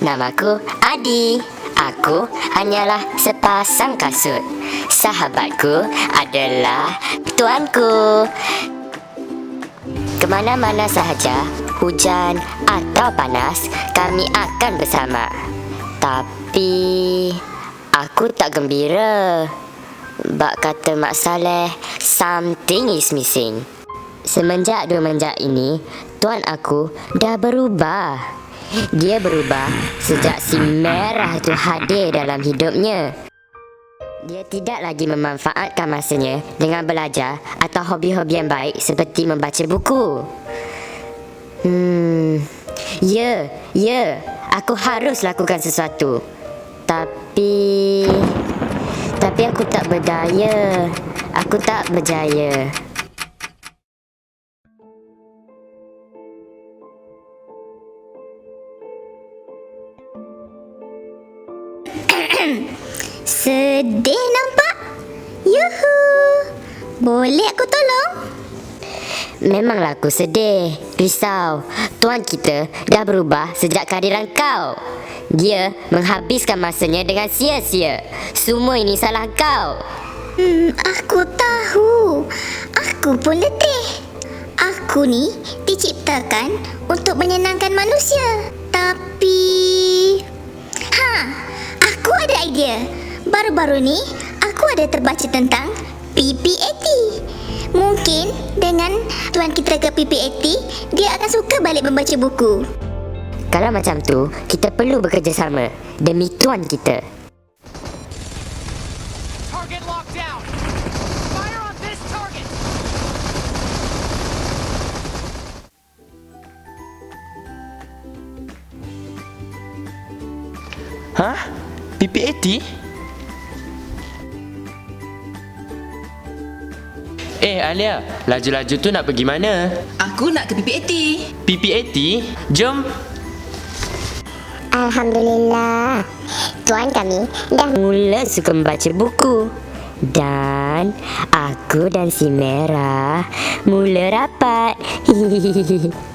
Namaku Adi. Aku hanyalah sepasang kasut. Sahabatku adalah tuanku. Kemana-mana sahaja, hujan atau panas, kami akan bersama. Tapi, aku tak gembira. Bak kata Mak Saleh, something is missing. Semenjak dua menjak ini, tuan aku dah berubah. Dia berubah sejak si merah itu hadir dalam hidupnya. Dia tidak lagi memanfaatkan masanya dengan belajar atau hobi-hobi yang baik seperti membaca buku. Hmm, ya, ya, aku harus lakukan sesuatu. Tapi, tapi aku tak berdaya. Aku tak berjaya. Sedih nampak? Yuhu. Boleh aku tolong? Memanglah aku sedih, risau. Tuan kita dah berubah sejak kehadiran kau. Dia menghabiskan masanya dengan sia-sia. Semua ini salah kau. Hmm, aku tahu. Aku pun letih. Aku ni diciptakan untuk menyenangkan manusia. Tapi... Baru-baru ni, aku ada terbaca tentang PPAT. Mungkin dengan tuan kita ke PPAT, dia akan suka balik membaca buku. Kalau macam tu, kita perlu bekerjasama demi tuan kita. Target locked down. Fire on this target. Hah? PPAT? Eh Alia, laju-laju tu nak pergi mana? Aku nak ke PPAT. PPAT? Jom. Alhamdulillah. Tuan kami dah mula suka membaca buku. Dan aku dan si Merah mula rapat. Hihihi.